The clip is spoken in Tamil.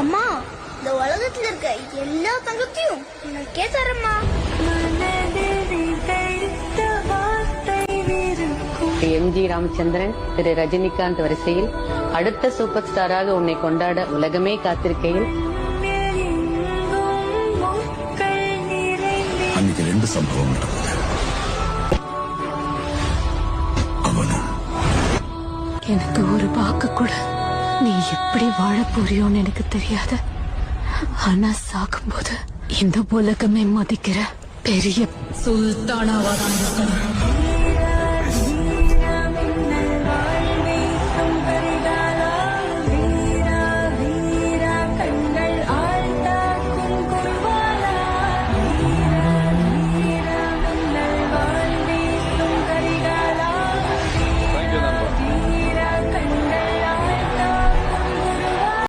அம்மா இந்த உலகத்துல இருக்க எல்லா தங்கத்தையும் உனக்கே தரமா எம்ஜி ராமச்சந்திரன் திரு. ரஜினிகாந்த் வரிசையில் அடுத்த சூப்பர் ஸ்டாராக உன்னை கொண்டாட உலகமே காத்திருக்கையில். அன்னைக்கு ரெண்டு சம்பவம் எனக்கு ஒரு வாக்கு கூட நீ எப்படி வாழ போறியோன்னு எனக்கு தெரியாது. ஆனா சாகும்போது இந்த உலகமே மதிக்கிற பெரிய சுல்தானாவா தான் இருக்கணும்.